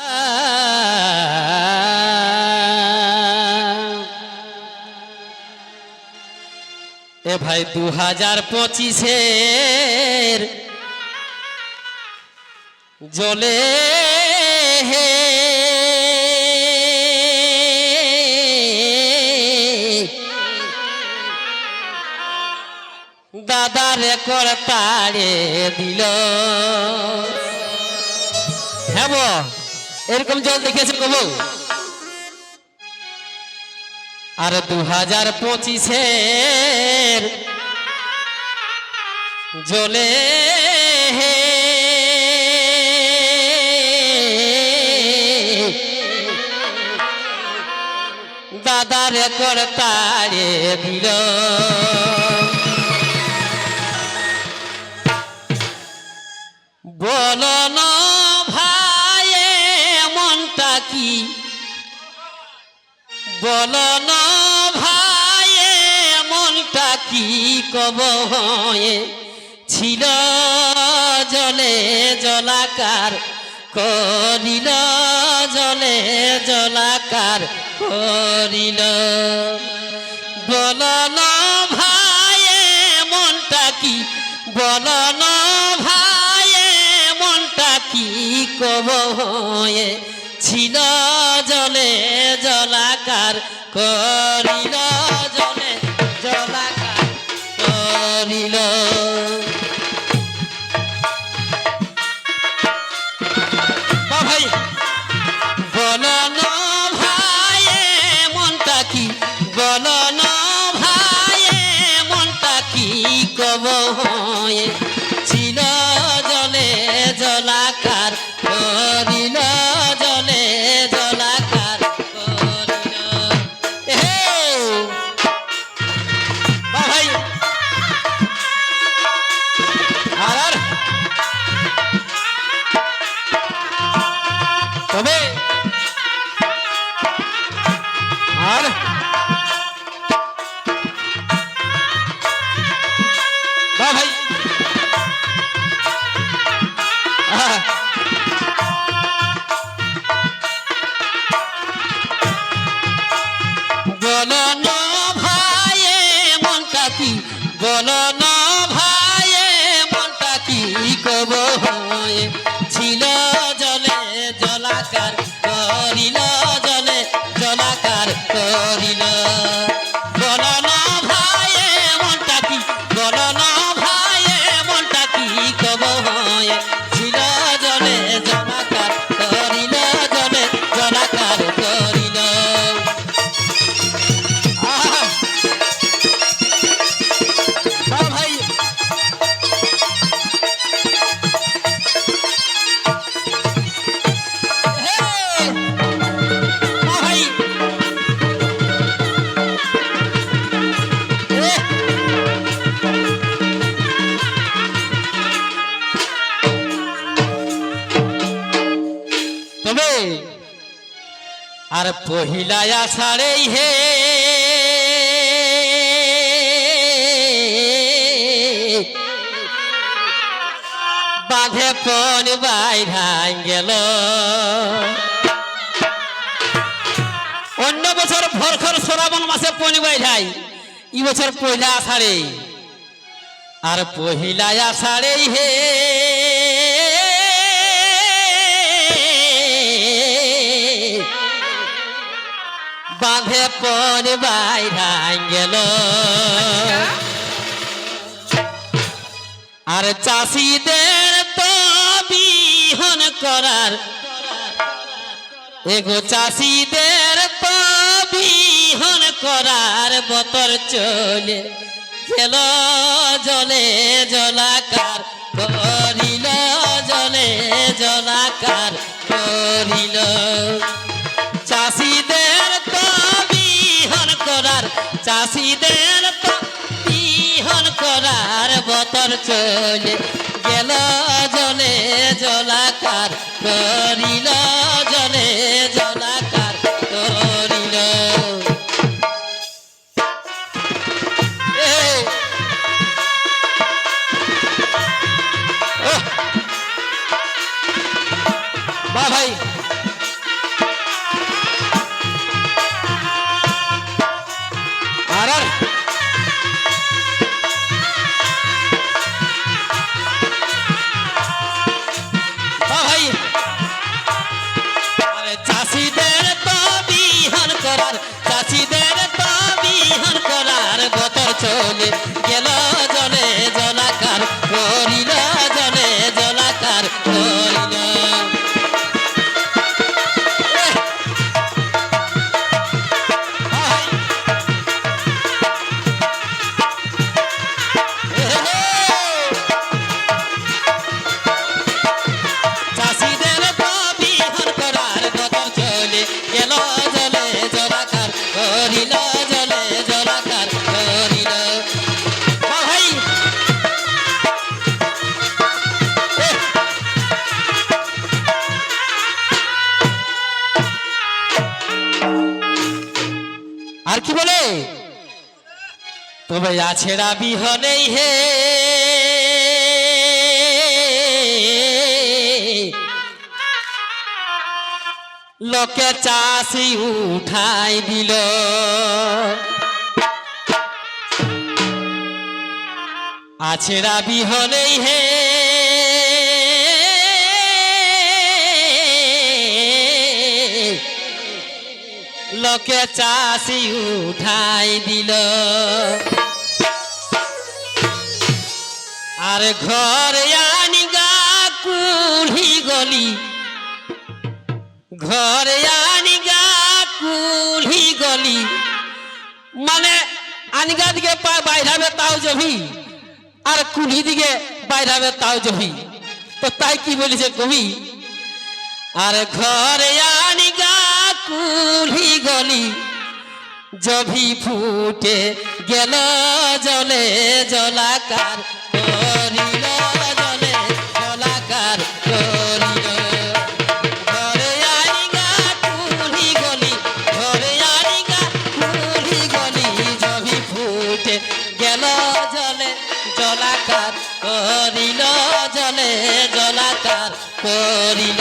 এ ভাই দু হাজার পঁচিশের জলে হে। দাদা রেকর তাড়ে দিল। হ্যাঁ এরকম জল দেখেছে কবু আর দু হাজার পঁচিশের জলে দাদার তাড়ে দিল। বলো না বলো না ভাই মনটা কি কব ছিল জলে জলাকার, করিল জলে জলাকার, করিল। বলো না ভাই মনটা কি? বলো না ভাই মনটা কি কব ছিল জলে জলাকার বলো না ভাই পহিলা আষাঢ়েই হে বাঁধে পন বাইরাই গেল। অন্য বছর ভরখর শ্রাবণ মাসে পন বাইরাই, ই বছর পহিলা আষাঢ়ে আর পহিলা আষাঢ়েই হে বাঁধে পন বাইরাই গেল আর চাষিদের তো বিহন করার। এগো চাষিদের তো বিহন করার বতর চলে গেল জলে জলাকার, করিল জলে জলাকার, করিল। চাষিদের তো বিহন করার বতর চলে। গেল জলে জলাকার করিল করিল আছেরা বিহনেই হে। লোকে চাষি উঠাই দিল। আছেরা বিহনেই হে। লোকে চাষি উঠাই দিল। আর ঘর আনি গা কুলি গলি। ঘর আনি গা কুলি গলি। মানে আনিগা দিকে বাইরাবে তাও জমি, আর কুলি দিকে বাইরাবে তাও জমি। তো তাই কি বলেছে কবি? আর ঘরে আনি গা কুলি গলি। জভি ফুটে গেল জলে জলাকার। ফুটে গেল জলে জলাকার করিল জলে জলাকার করিল।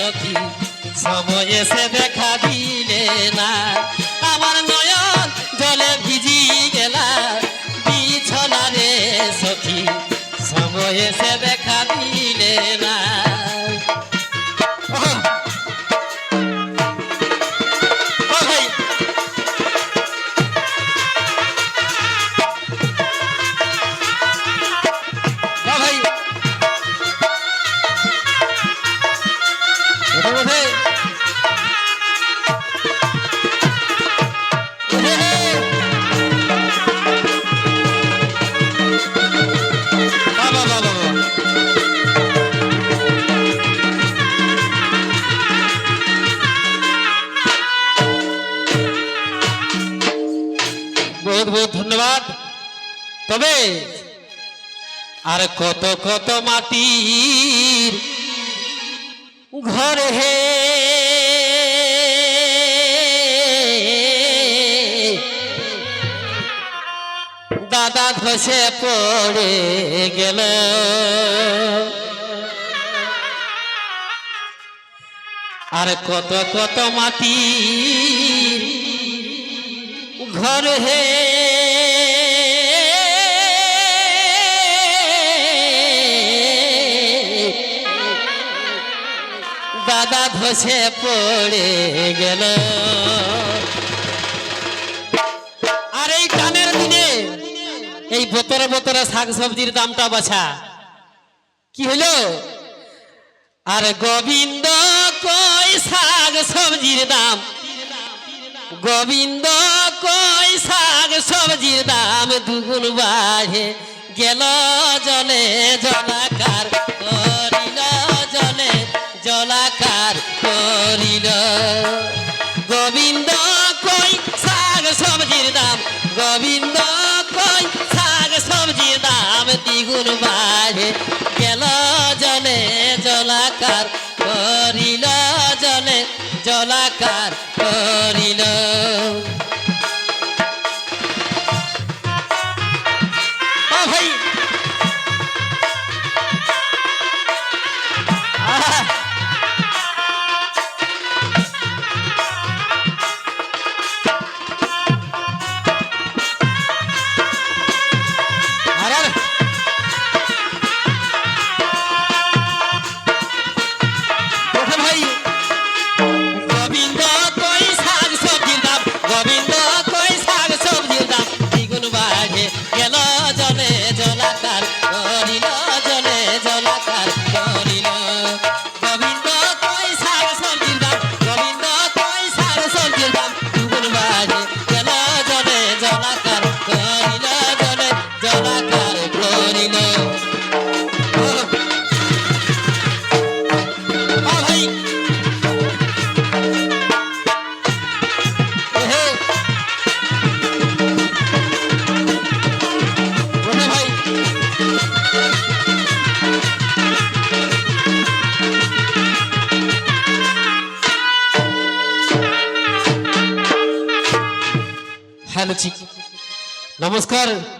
সখী, সময় এসে দেখা দিলে না। আমার নয়ন জলে ভিজি গেলা, বিছনা রে সখী, সময় এসে দেখা দিলে তবে আর কত কত মাটির ঘরে হে দাদা ধসে পড়ে গেল। আর কত কত মাটি ঘর হে দাদা ধসে পড়ে গেল। আর এই টানের দিনে এই বোতরে বোতরে শাক সবজির দামটা বাছা। কি হলো? আর গোবিন্দ কই শাক সবজির দাম? গোবিন্দ কই শাক সবজির দাম? দুগুণ বাড়ে গেল জলে জলাকার। গোবিন্দ কই শাক সবজির দাম? গোবিন্দ কই শাক সবজির দাম? দ্বিগুণ বাড়ে। গেল জলে জলাকার করিল জলে জলাকার করিল। നമസ്കാരം.